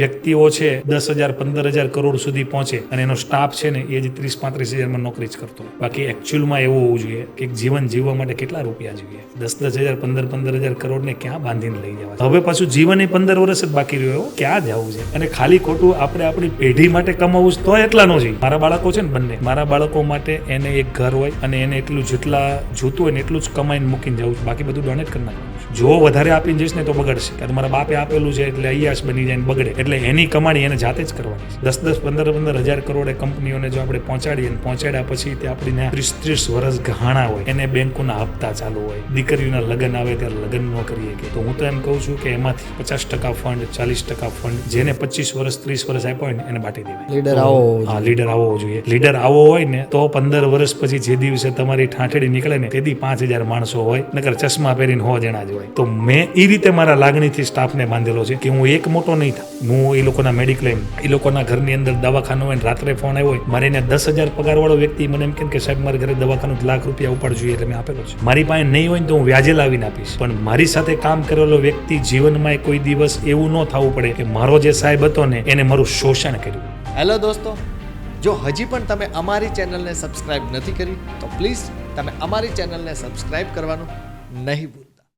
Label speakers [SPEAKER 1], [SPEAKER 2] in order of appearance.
[SPEAKER 1] વ્યક્તિઓ છે, દસ હજાર, પંદર હજાર કરોડ સુધી પહોંચે અને એનો સ્ટાફ છે ને, એ જ ત્રીસ, પાંત્રીસ હજારમાં નોકરી જ કરતો બાકી એકચ્યુઅલમાં એવું હોવું જોઈએ કે જીવન જીવવા માટે કેટલા રૂપિયા જોઈએ? દસ દસ હજાર, પંદર પંદર હજાર કરોડને ક્યાં બાંધીને લઈ જવા? હવે પાછું જીવન એ પંદર વર્ષ જ બાકી રહ્યો ક્યાં જવું છે? અને ખાલી ખોટું આપણે આપણી પેઢી માટે કમાવું તો એટલા નો જોઈએ. મારા બાળકો છે ને બંને, મારા બાળકો માટે એને એક ઘર હોય અને એને એટલું જેટલા જોતું હોય ને એટલું જ કમાઈને મૂકીને જવું બાકી બધું ડોનેટ કરી નાખવાનું જો વધારે આપીને જઈશ ને તો બગડશે. કારણ મારા બાપે આપેલું છે એટલે અયાસ બની જાય બગડે. એટલે એની કમાણી એને જાતે જ કરવાની છે. દસ દસ પંદર પંદર હજાર કરોડ કંપનીઓને જો આપણે પહોંચાડીએ પહોંચાડ્યા પછી તે આપણીને ત્રીસ ત્રીસ વર્ષ ઘાણા હોય એને બેંકોના હપ્તા ચાલુ હોય દીકરીઓના લગ્ન આવે ત્યારે લગ્ન ન કરીએ કે. તો હું તો એમ કહું છું કે એમાંથી પચાસ ટકા ફંડ ચાલીસ ટકા ફંડ જેને પચીસ વર્ષ ત્રીસ વર્ષ આપ્યો હોય ને એને બાટી દેવાય.
[SPEAKER 2] લીડર આવો
[SPEAKER 1] હા લીડર આવો જોઈએ. લીડર આવો હોય ને તો પંદર વર્ષ પછી જે દિવસે તમારી ઠાંઠેડી નીકળે ને તેથી પાંચ હજાર માણસો હોય નકર ચશ્મા પહેરીને હો જણા જ હોય. તો મેં એ રીતે મારા લાગણીથી સ્ટાફને બાંધેલો છે કે હું એક મોટો નહીં થાઉં. હું એ લોકોના મેડિક્લેમ એ લોકોના ઘરની અંદર દવાખાનું હોય રાત્રે ફોન આવ્યો હોય, મારે એને દસ હજાર પગાર વાળો વ્યક્તિ મને એમ કેમ કે સાહેબ, મારા ઘરે દવાખાનું લાખ રૂપિયા ઉપાડ જોઈએ એટલે મેં આપેલો છે. મારી પાસે નહીં હોય ને તો હું વ્યાજે લાવીને આપીશ. પણ મારી સાથે કામ કરેલો વ્યક્તિ જીવનમાં કોઈ દિવસ એવું ન થવું પડે કે મારો જે સાહેબ હતો ને, એને મારું શોષણ કર્યું.
[SPEAKER 2] હેલો દોસ્તો, જો હજી પણ તમે અમારી ચેનલને સબસ્ક્રાઇબ નથી કરી, તો પ્લીઝ તમે અમારી ચેનલને સબસ્ક્રાઇબ કરવાનું નહીં ભૂલો.